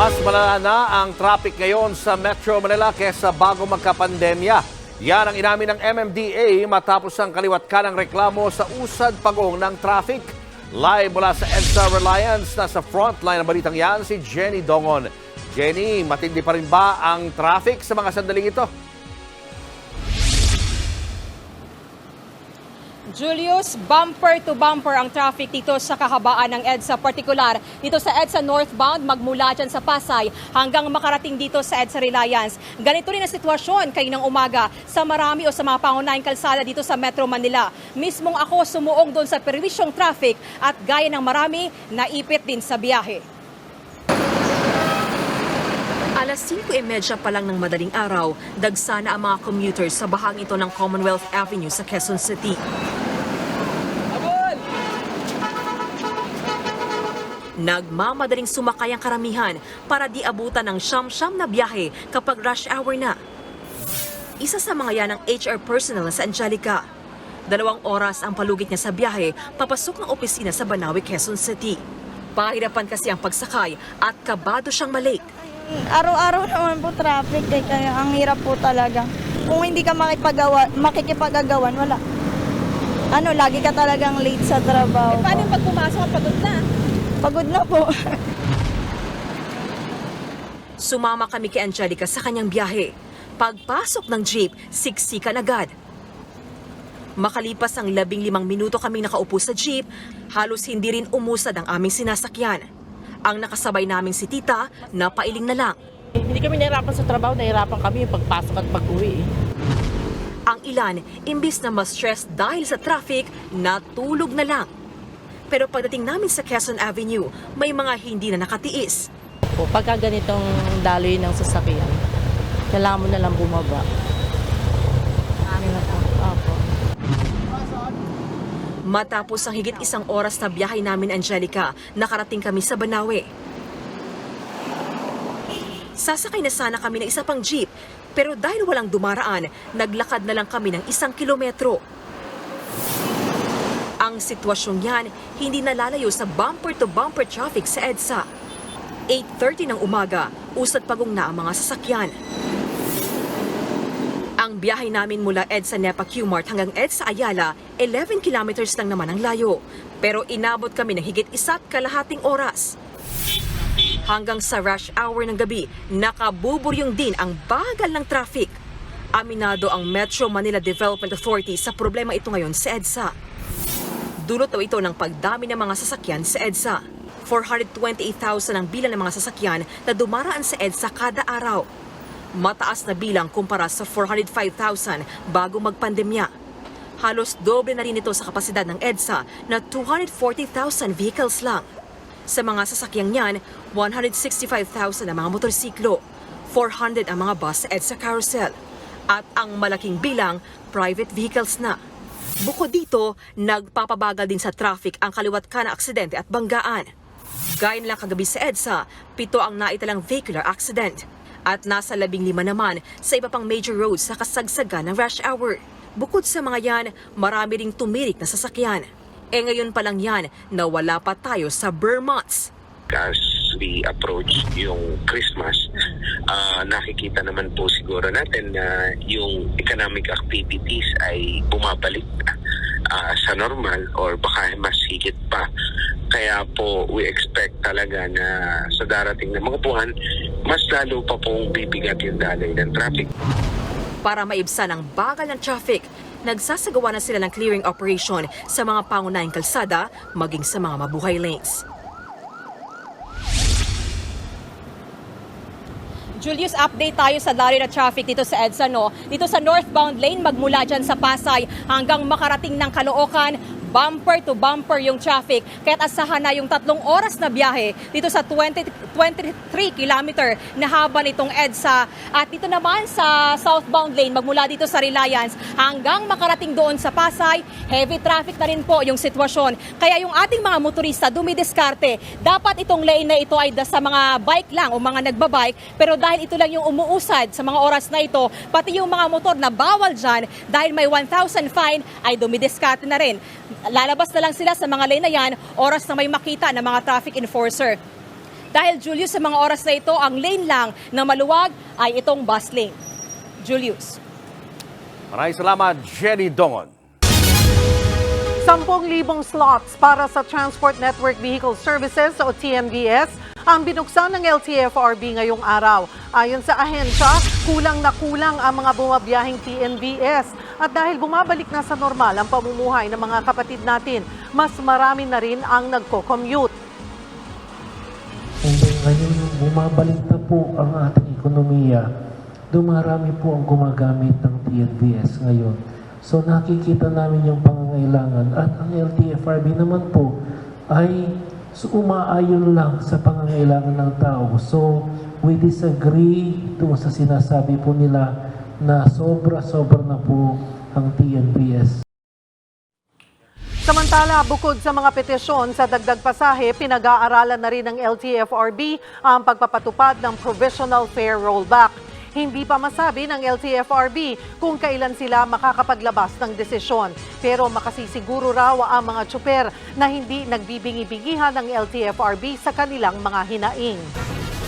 Mas malala na ang traffic ngayon sa Metro Manila kesa bago magkapandemya. Yan ang inamin ng MMDA matapos ang kaliwat ka ng reklamo sa usad pagong ng traffic. Live mula sa EDSA Reliance, nasa frontline ng balitang yan si Jenny Dongon. Jenny, matindi pa rin ba ang traffic sa mga sandaling ito? Julius, bumper to bumper ang traffic dito sa kahabaan ng EDSA, partikular dito sa EDSA northbound magmula dyan sa Pasay hanggang makarating dito sa EDSA Reliance. Ganito rin ang sitwasyon kaninang umaga sa marami o sa mga pangunahing kalsada dito sa Metro Manila. Mismong ako sumuong doon sa perwisyong traffic at gaya ng marami, naipit din sa biyahe. Alas 5.30 pa lang ng madaling araw, dagsana ang mga commuters sa bahang ito ng Commonwealth Avenue sa Quezon City. Nagmamadaling sumakay ang karamihan para di abutan ng siyam-siyam na biyahe kapag rush hour na. Isa sa mga yan ang HR personnel na sa Angelica. Dalawang oras ang palugit niya sa biyahe papasok ng opisina sa Banawi, Quezon City. Pahirapan kasi ang pagsakay at kabado siyang malate. Araw-araw naman po traffic eh, kaya ang hirap po talaga. Kung hindi ka makipagawa, makikipagagawan, wala. Ano, lagi ka talagang late sa trabaho. Paano pag pumasok pagod na? Pagod na po. Sumama kami kay Angelica sa kanyang biyahe. Pagpasok ng jeep, siksikan agad. Makalipas ang labing limang minuto kaming nakaupo sa jeep, halos hindi rin umusad ang aming sinasakyan. Ang nakasabay naming si tita, napailing na lang. Hindi kami nahirapan sa trabaho, nahirapan kami yung pagpasok at pag-uwi. Ang ilan, imbis na ma-stress dahil sa traffic, natulog na lang. Pero pagdating namin sa Quezon Avenue, may mga hindi na nakatiis. Po, pagka ganitong daloy ng sasakyan, kailangan mo na lang bumaba. Opo. Matapos ang higit isang oras na biyahe namin, Angelica, nakarating kami sa Banawe. Sasakay na sana kami ng isa pang jeep, pero dahil walang dumaraan, naglakad na lang kami ng isang kilometro. Ang sitwasyong yan, hindi nalalayo sa bumper-to-bumper traffic sa EDSA. 8.30 ng umaga, usad pagong na ang mga sasakyan. Ang biyahe namin mula EDSA Nepa Q-Mart hanggang EDSA Ayala, 11 kilometers lang naman ang layo. Pero inabot kami ng higit isa't kalahating oras. Hanggang sa rush hour ng gabi, nakabuburyong din ang bagal ng traffic. Aminado ang Metro Manila Development Authority sa problema ito ngayon sa EDSA. Dulot daw ito ng pagdami ng mga sasakyan sa EDSA. 428,000 ang bilang ng mga sasakyan na dumaraan sa EDSA kada araw. Mataas na bilang kumpara sa 405,000 bago magpandemya. Halos doble na rin ito sa kapasidad ng EDSA na 240,000 vehicles lang. Sa mga sasakyang yan, 165,000 ang mga motorsiklo, 400 ang mga bus sa EDSA carousel, at ang malaking bilang, private vehicles na. Bukod dito, nagpapabagal din sa traffic ang kaliwat ka na aksidente at banggaan. Gaya lang kagabi sa EDSA, pito ang naitalang vehicular accident. At nasa labing lima naman sa iba pang major roads sa kasagsagan ng rush hour. Bukod sa mga yan, marami ring tumirik na sasakyan. E ngayon pa lang yan na wala pa tayo sa Burr months. We approach yung Christmas, ah, nakikita naman po siguro natin na yung economic activities ay bumabalik ah, sa normal or baka mas higit pa. Kaya po we expect talaga na sa darating na mga buwan, mas lalo pa pong bibigat yung daloy ng traffic. Para maibsan ang bagal ng traffic, nagsasagawa na sila ng clearing operation sa mga pangunahing kalsada maging sa mga mabuhay lanes. Julius, update tayo sa daloy na traffic dito sa EDSA, no? Dito sa northbound lane, magmula dyan sa Pasay hanggang makarating ng Caloocan, bumper to bumper yung traffic. Kaya't asahan na yung tatlong oras na biyahe dito sa 20, 23 kilometer na haba nitong EDSA. At dito naman sa southbound lane, magmula dito sa Reliance hanggang makarating doon sa Pasay, heavy traffic na rin po yung sitwasyon. Kaya yung ating mga motorista dumidiskarte, dapat itong lane na ito ay sa mga bike lang o mga nagbabike. Pero dahil ito lang yung umuusad sa mga oras na ito, pati yung mga motor na bawal dyan dahil may 1,000 fine ay dumidiskarte na rin. Lalabas na lang sila sa mga lane na yan, oras na may makita ng mga traffic enforcer. Dahil Julius, sa mga oras na ito, ang lane lang na maluwag ay itong bus lane. Julius. Maraming salamat, Jenny Dongon. 10,000 slots para sa Transport Network Vehicle Services o TNVS ang binuksan ng LTFRB ngayong araw. Ayon sa ahensya, kulang na kulang ang mga bumabiyahing TNVS. At dahil bumabalik na sa normal ang pamumuhay ng mga kapatid natin, mas marami na rin ang nagko-commute. Ngayon, bumabalik na po ang ating ekonomiya. Dumarami po ang gumagamit ng TNVS ngayon. So nakikita namin yung pangangailangan at ang LTFRB naman po ay so, umaayon lang sa pangangailangan ng tao. So we disagree doon sa sinasabi po nila na sobra-sobra na po ang TNVS. Samantala, bukod sa mga petisyon sa dagdag pasahe, pinag-aaralan na rin ng LTFRB ang pagpapatupad ng provisional fare rollback. Hindi pa masabi ng LTFRB kung kailan sila makakapaglabas ng desisyon. Pero makasisiguro raw ang mga tsuper na hindi nagbibingi-bingihan ng LTFRB sa kanilang mga hinaing.